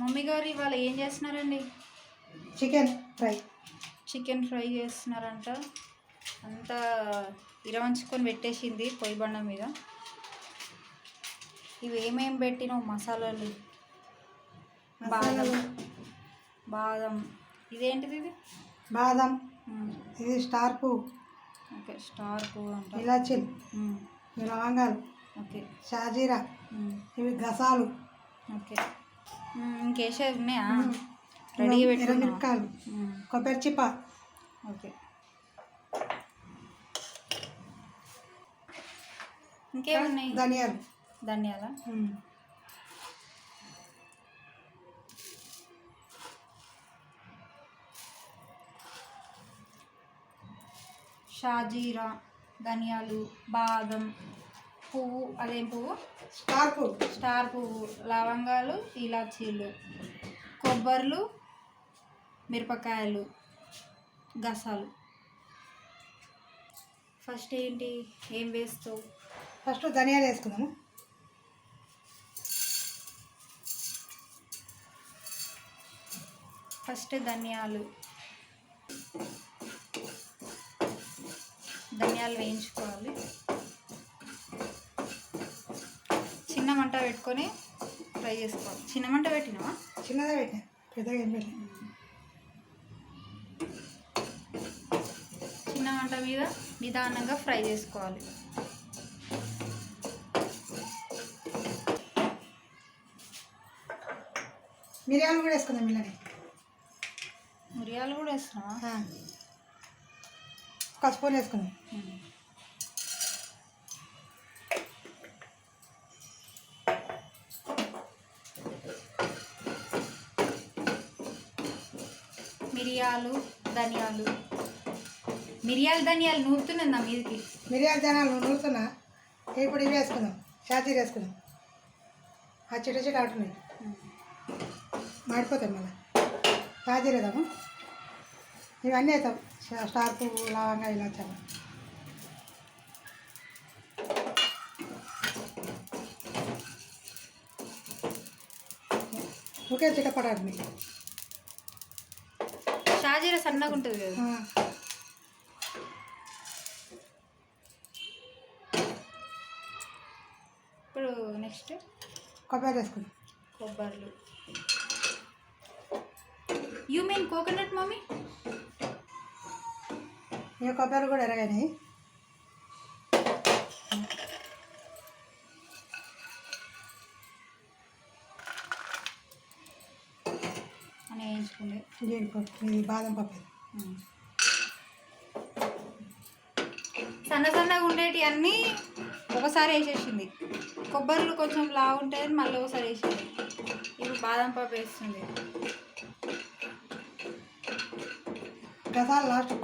Mummy గారు ఇవాళ ఏం చేస్తున్నారండి? Chicken fry. చికెన్ ఫ్రై చేస్తున్నారంట. అంతా ఇరవంచుకొని పెట్టేసింది పొయ్యి బండ మీద. ఇవి ఏమేం పెట్టినావు మసాలాలు? బాదం. బాదం. ఇదేంటిది ఇది? బాదం. ఇది స్టార్ పువ్వు. ఓకే స్టార్ పువ్వు అంట. ఇలాచీలు లవంగాలు. ఓకే. షాజీరా. ఇవి గసాలు. ఓకే. మ్మ్. ఇంకేసేవి ఉన్నాయా? ఎర్రమిరపకాయలు మ్మ్. కొబ్బరి చిప్ప. ఓకే. ఇంకేమున్నాయి? ధనియాలు. ధనియాల. షాజీరా ధనియాలు బాదం పువ్వు. అదేం పువ్వు? స్టార్ పువ్వు. స్టార్ పువ్వు లవంగాలు ఇలాచీలు కొబ్బర్లు మిరపకాయలు గసాలు. ఫస్ట్ ఏంటి? ఏం వేస్తావు? ఫస్ట్ ధనియాలు వేసుకుందాము. ఫస్ట్ ధనియాలు. ధనియాలు వేయించుకోవాలి. చిన్న మంట పెట్టుకొని ఫ్రై చేసుకోవాలి. చిన్న మంట పెట్టినావా? చిన్నదే పెట్టినా. పెద్దగా ఏం పెట్టినా చిన్న మంట మీద నిదానంగా ఫ్రై చేసుకోవాలి. మిరియాలు కూడా వేసుకుందాం ఇలానే. మిరియాలు కూడా వేస్తున్నావా? స్పూన్ వేసుకుందాం. మిరియాలు ధనియాలు. మిరియాలు ధనియాలు నూరుతున్నాయి నా మీదకి? మిరియాల ధనియాలు నూరుతున్నా. ఇప్పుడు ఇవి వేసుకుందాం. షాజీర్ వేసుకుందాం. ఆ చిట చిట ఆడుతున్నాయి మాడిపోతాయి మళ్ళీ. షాజీర్ వేద్దాము. ఇవన్నీ వేద్దాం. స్టా- స్టార్ పువ్వు లవంగా ఇలా చాలా ఓకే చిటపడాడు మీకు షాజీరా సన్నగా ఉంటుంది కదా. ఇప్పుడు నెక్స్ట్ కొబ్బరి వేసుకుందాం కొబ్బర్లు. యూ మీన్ కోకోనట్ మమ్మీ ఈ కొబ్బరి కూడా ఎరగాయి. జీడిపప్పు ఇది బాదం పప్పు. సన్న సన్నగా ఉండేటి అన్నీ ఒకసారి వేసేసింది. కొబ్బరిలు కొంచెం లావు ఉంటాయని మళ్ళీ ఒకసారి వేసింది. ఇప్పుడు బాదం పప్పు వేస్తుంది. గసాలు లాస్ట్.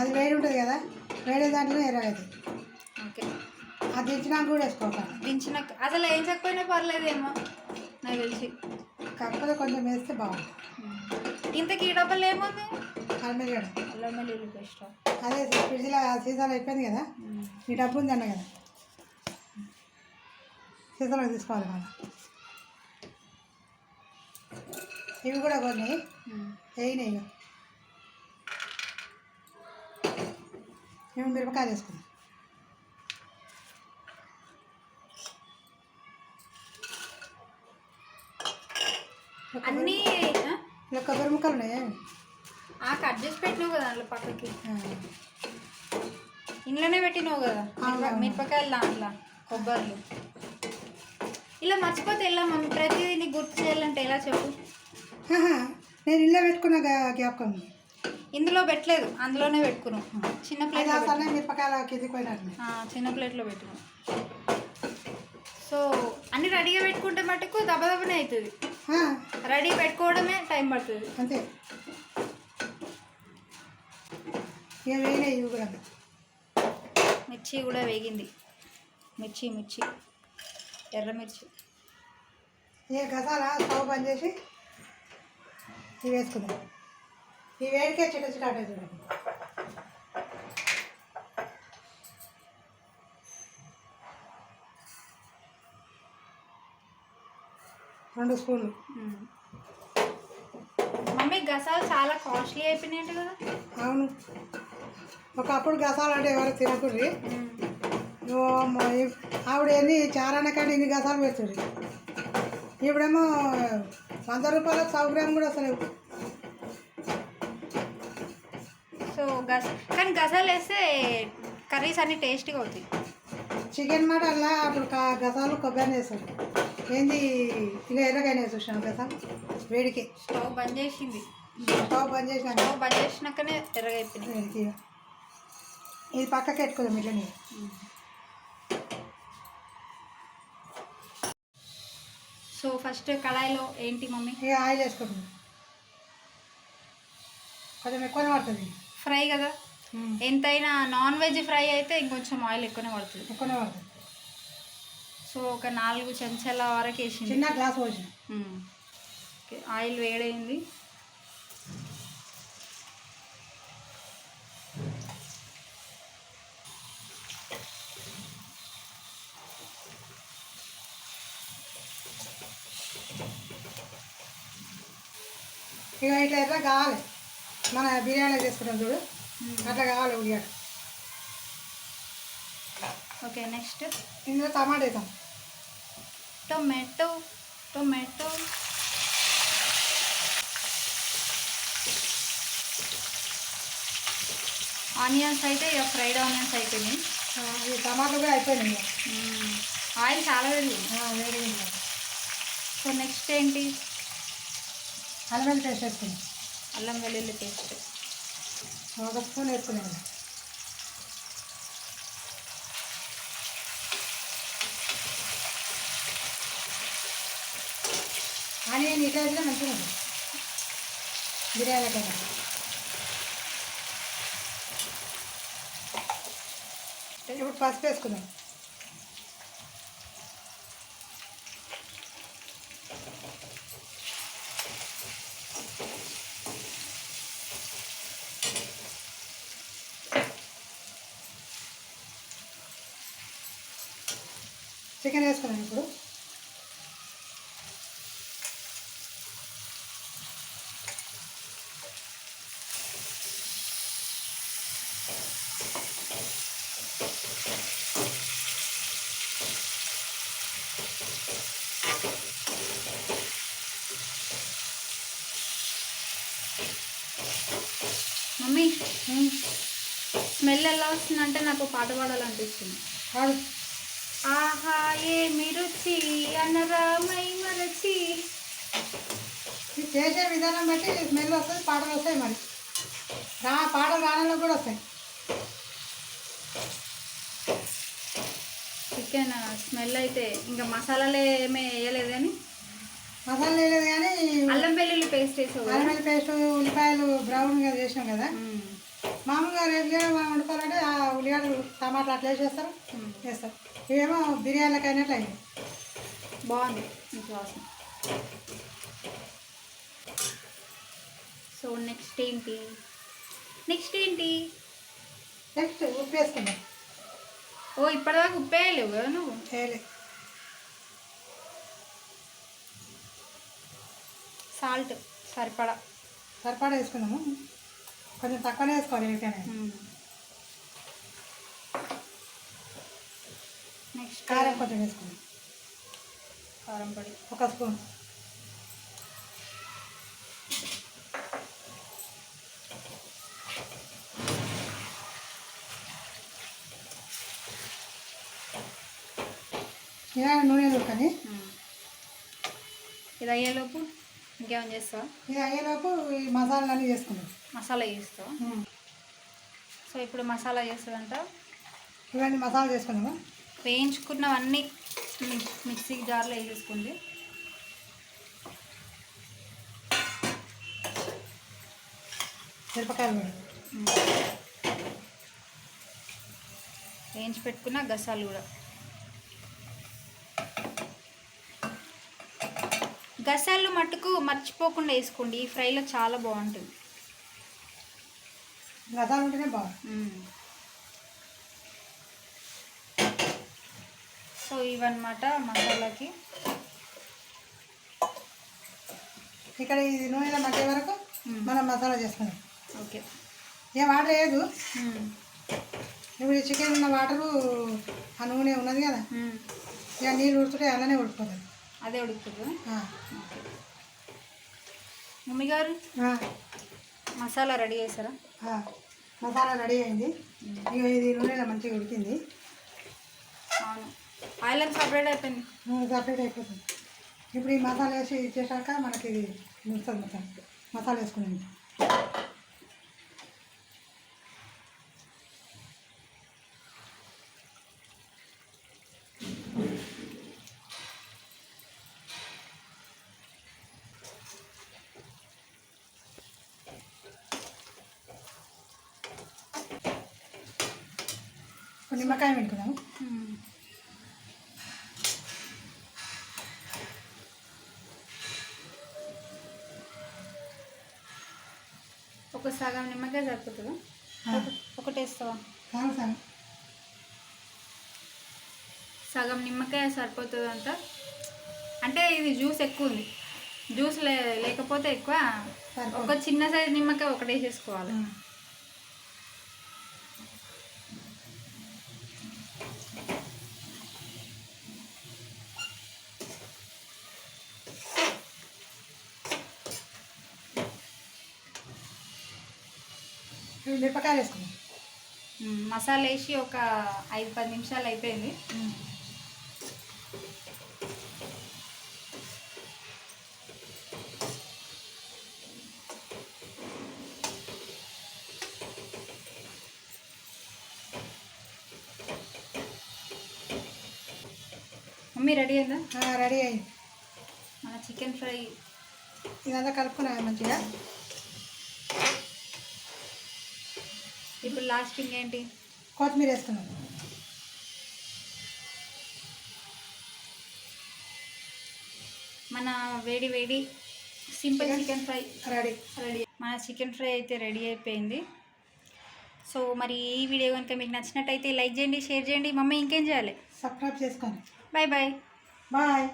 అది వేడి ఉంటుంది కదా వేడి దాంట్లో ఎర్రగవుతుంది ఓకే. అది దించినాక కూడా వేసుకోవాలి. దించిన అసలు వేయించకపోయినా పర్లేదేమో నాకు తెలిసి. కాకపోతే కొంచెం వేస్తే బాగుంటుంది. ఇంతకీ ఈ డబ్బులు ఏముంది అల్మిగడ అల్లం వెల్లుల్లి పేస్ట్. అదే ఫ్రిడ్జ్లో సీసాలు అయిపోయింది కదా? ఈ డబ్బు ఉంది అన్న కదా? సీసాలో తీసుకోవాలి మనం ఇవి కూడా కొన్ని. వేయినాయి మేము మిరపకాయలు ఇలా కొబ్బరి- అన్నీ? ఇలా కొబ్బరి ముక్కలు ఉన్నాయి ఆ కట్ చేసి పెట్టినావు కదా దాంట్లో పక్కకి. ఇంట్లోనే పెట్టినావు కదా మిరప- మిరపకాయలు దాంట్లో కొబ్బరిలు. ఇలా మర్చిపోతే ఎలా మమ్మీ? ప్రతిదీ నీకు గుర్తు చేయాలంటే ఎలా చెప్పు? నేను ఇల్లు పెట్టుకున్న జ్ఞాపకం. ఇందులో పెట్టలేదు అందులోనే పెట్టుకున్నాం. చిన్న అసలు మిరపకాయల కిందికి చిన్న ప్లేట్లో పెట్టుకున్నాం సో అన్ని రెడీగా పెట్టుకుంటే మటుకు దబదబనే అవుతుంది. రెడీ పెట్టుకోవడమే టైం పడుతుంది. అంతే. ఇక వేయినాయి ఇవి కూడా. మిర్చి కూడా వేగింది. మిర్చి మిర్చి. ఎర్ర మిర్చి. ఇక గసాల స్టవ్ బంద్ చేసి ఇవి వేసుకుందాం. ఈ వేడికే చిట చిట ఆటే చూడండి రెండు స్పూన్లు. ఈ గసాలు చాలా కాస్ట్లీ అయిపోయినాయంట కదా. అవును. ఒకప్పుడు గసాలు అంటే ఎవరు ఈ- ఆవిడ ఎన్ని చారాన కానీ ఇన్ని గసాలు పెడుతుంది. ఇప్పుడేమో వంద రూపాయల సౌకర్యం కూడా అసలు సో గస కానీ గసాలు వేస్తే కర్రీస్ అన్ని టేస్టీగా అవుతాయి. చికెన్ మాట అలా అప్పుడు గసాలు కొబ్బరి వేస్తారు. ఏంది? ఇలా ఎర్రగానే చూసాను గసాలు వేడికి. స్టవ్ బంద్ చేసింది. స్టవ్ బంద్ చేసినాక? స్టవ్ బంద్ చేసినాకనే ఎర్రగా అయిపోయింది వేడికి ఇది పక్కకి పెట్టుకుందాం ఇట్లనే సో ఫస్ట్ కళాయిలో ఏంటి మమ్మీ? ఇక ఆయిల్ వేసుకుంటుంది కొంచెం ఎక్కువనే పడుతుంది. ఫ్రై కదా? ఎంతైనా నాన్ వెజ్ ఫ్రై అయితే ఇంకొంచెం ఆయిల్ ఎక్కువనే పడుతుంది. ఎక్కువనే పడుతుంది. సో ఒక నాలుగు చెంచాల వరకు వేసింది. చిన్న గ్లాస్ పోసిన. ఆయిల్ వేడైంది. ఇక ఇట్లా ఎట్లా కావాలి. మన బిర్యానీ చేసుకుంటాం చూడు. అట్లా కావాలి ఉల్లిగడ్డ ఓకే నెక్స్ట్. ఇందులో టమాటా వేసాం టొమాటో టొమాటో ఆనియన్స్ అయితే ఇక ఫ్రైడ్ ఆనియన్స్ అయిపోయినాయి. ఈ టమాటాలు కూడా అయిపోయినాయి. మ్మ్. ఆయిల్ చాలా వేడి. సో నెక్స్ట్ ఏంటి? అల్లం వెల్లుల్లి పేస్ట్ వేసుకున్నాం. అల్లం వెల్లుల్లి పేస్ట్. ఒక స్పూన్ వేసుకున్నాం ఆనియన్ ఇట్లా వేసినా మంచిగా ఉంటుంది బిర్యానీ ఇప్పుడు పసుపు వేసుకుందాం. చికెన్ వేసుకున్నాం ఇప్పుడు. మమ్మీ స్మెల్ ఎలా వస్తుందంటే నాకు పాట పాడాలనిపిస్తుంది. వాడు ఆహా ఏమి రుచి అనరామై మరచి. చేసే విధానం బట్టి స్మెల్ వస్తుంది పాటలు వస్తాయి మరి. రా పాటలు రావడంలో కూడా వస్తాయి. చికెన్ స్మెల్ అయితే ఇంకా మసాలాలు ఏమీ వేయలేదు కానీ మసాలా వేయలేదు కానీ అల్లం వెల్లుల్లి పేస్ట్ కదా? అల్లం పేస్ట్ ఉల్లిపాయలు బ్రౌన్గా చేసినాం కదా. మ్మ్. మామూలుగా రెగ్యులర్ మనం వండుకోవాలంటే ఆ ఉల్లిగడ్డలు టమాటాలు అట్లా వేసేస్తారు. వేస్తారు. ఇవేమో బిర్యానీలకు అయినట్లు అయింది బాగుంది వాసన. సో నెక్స్ట్ ఏంటి? నెక్స్ట్ ఏంటి? నెక్స్ట్ ఉప్పు వేసుకుందాం. ఓ ఇప్పటిదాకా ఉప్పేయలేవు కదా నువ్వు? చేయలే సాల్ట్ సరిపడా. సరిపడా వేసుకుందాము. కొంచెం తక్కువనే వేసుకోవాలి ఎవరికైనా నెక్స్ట్ కారం కొంచెం వేసుకుందాం కారం పొడి. ఒక స్పూన్. ఇలా నూనె దొరకని. ఇది అయ్యేలోపు ఇంకేమైనా చేస్తావా? ఇది అయ్యేలోపు ఈ మసాలాలన్నీ చేసుకుందాం. మసాలా చేస్తావా? సో ఇప్పుడు మసాలా చేస్తుందంట. ఇవన్నీ మసాలా చేసుకుందాము? వేయించుకున్నవన్నీ మిక్సీ జార్లో వేసేసుకుంది మిరపకాయలు వేయించి పెట్టుకున్న గసాలు కూడా. గసాలు మట్టుకు మర్చిపోకుండా వేసుకోండి. ఈ ఫ్రైలో చాలా బాగుంటుంది. మసాలా ఉంటేనే మ్మ్. సో ఇవన్నమాట మసాలాకి. ఇక్కడ ఇది నూనెలో మగ్గే వరకు. మనం మసాలా చేసుకున్నాం ఓకే. ఏం వాటర్ వేయదు మ్మ్. ఇప్పుడు చికెన్ ఉన్న వాటరు ఆ నూనె ఉన్నది కదా. ఇక నీళ్ళు ఉడుతుంటే అలానే ఉడికిపోతుంది. అదే ఉడుకుతుందా. మమ్మీ గారు. మసాలా రెడీ ఆ. మసాలా రెడీ అయింది. ఇక ఇది నూనెలో మంచిగా ఉడికింది. అవును. ఆయిల్ అంతా సపరేట్ అయిపోయింది. నూనె సపరేట్ అయిపోతుంది. ఇప్పుడు ఈ మసాలా వేసి ఇచ్చేసాక మనకి ఇది ముడుతుంది మొత్తం. మసాలా వేసుకున్నాం. నిమ్మకాయ పెట్టుకున్నాము. ఒక సగం నిమ్మకాయ సరిపోతుందా? ఒకటి వేస్తావా? సార్. సగం నిమ్మకాయ సరిపోతుందంట. అంటే ఇది జ్యూస్ ఎక్కువ ఉంది. జ్యూస్ లే లేకపోతే ఎక్కువ. ఒక చిన్న సైజు నిమ్మకాయ ఒకటి వేసేసుకోవాలి. మిరపకాయలు వేసుకున్నాం. మసాలా వేసి ఒక ఐదు పది నిమిషాలు అయిపోయింది. మమ్మీ రెడీ అయిందా? రెడీ అయింది. మన చికెన్ ఫ్రై. ఇదంతా కలుపుకున్నాం మంచిగా? ఇప్పుడు లాస్ట్ ఏంటి? కొత్తిమీర వేసుకున్నాం మన వేడి వేడి simple chicken fry ready ready మన చికెన్ ఫ్రై అయితే రెడీ అయిపోయింది. సో మరి ఈ వీడియో కనుక మీకు నచ్చినట్టయితే లైక్ చేయండి షేర్ చేయండి. మమ్మీ ఇంకేం చేయాలి? సబ్స్క్రైబ్ చేసుకోండి. Bye bye bye